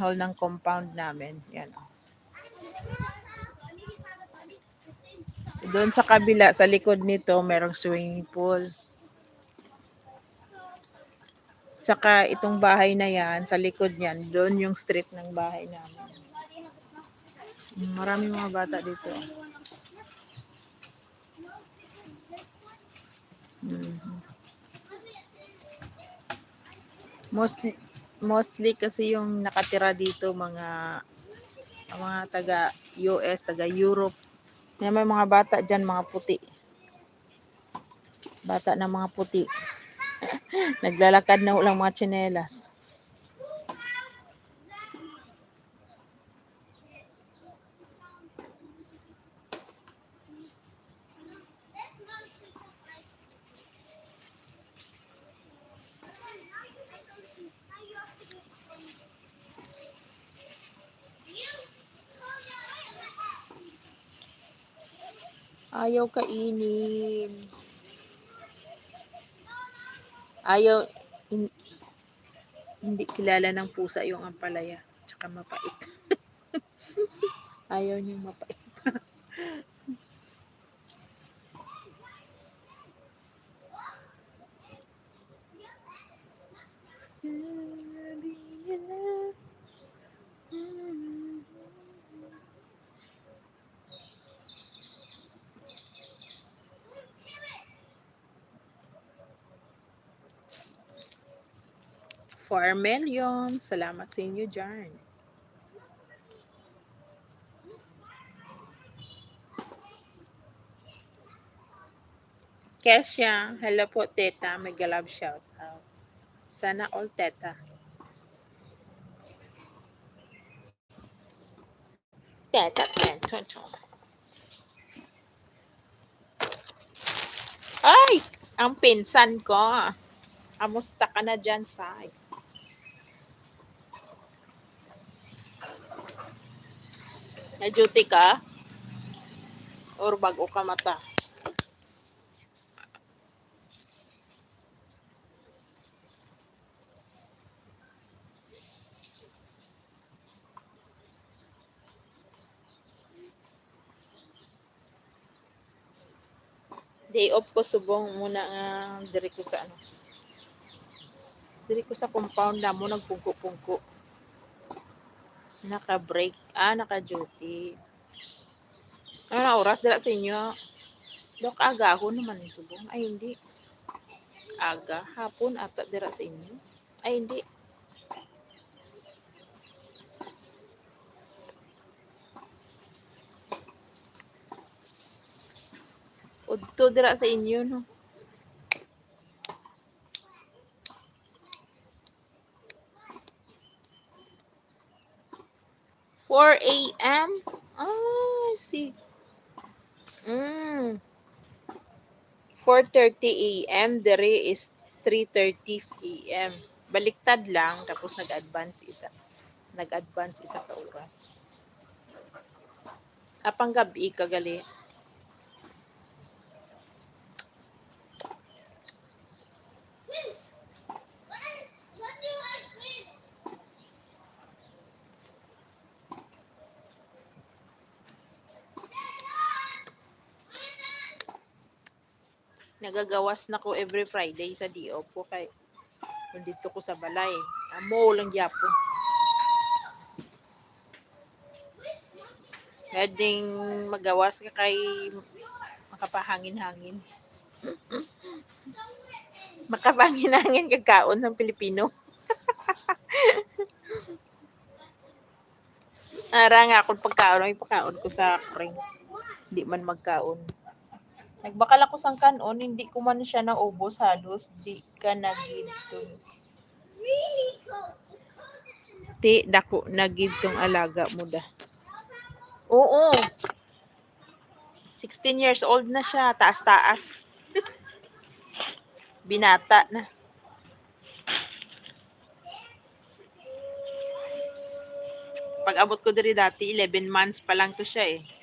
hall ng compound namin. Yan. oh. Doon sa kabila, sa likod nito, merong swimming pool. Saka itong bahay na yan, sa likod niyan, doon yung street ng bahay namin. Maraming mga bata dito. Mhm. Mostly, mostly kasi yung nakatira dito mga mga taga US, taga Europe. Yan may mga bata dyan, mga puti. Bata na mga puti. Naglalakad na ulang mga tsinelas. Ayaw kainin. Ayaw, hin- hindi kilala ng pusa yung ampalaya. Tsaka mapait. Ayaw niyang mapait. Sabi niya na, mm, Four million. Salamat sa inyo dyan. Kesha, hello po teta, may galab shout out. Sana all teta. Teta, teta, teta. Ay! Ang pinsan ko. Kamusta ka na dyan, Size? Na-duty ka? Or bago ka mata? Day off ko subong muna nga diri ko sa ano. Diri ko sa compound na mo nagpungko-pungko. Naka-break. Ah, naka-duty. Ano na oras dira sa inyo? Dok aga ako naman ni subong. Ay hindi. Aga hapon ata dira sa inyo. Ay hindi. Udto dira sa inyo no. Four a.m. Ah, I see. Mm. 4.30 a.m. Dere is 3.30 a.m. Baliktad lang, tapos nag-advance isa. Nag-advance isa ka oras. Apang gabi kagali. Nagagawas na ko every Friday sa DO ko kay nandito ko sa balay. Amo lang gyapon. Pwedeng magawas ka kay makapahangin-hangin. Makapahangin-hangin kagkaon ng Pilipino. Ara nga akong pagkaon, may pagkaon ko sa kring. Hindi man magkaon. Nagbakal ako sang kanon, hindi ko man siya naubos halos, di ka nagidtong. Ti, dako nagidtong alaga mo da. Oo. 16 years old na siya, taas-taas. Binata na. Pag abot ko diri dati, 11 months pa lang to siya eh.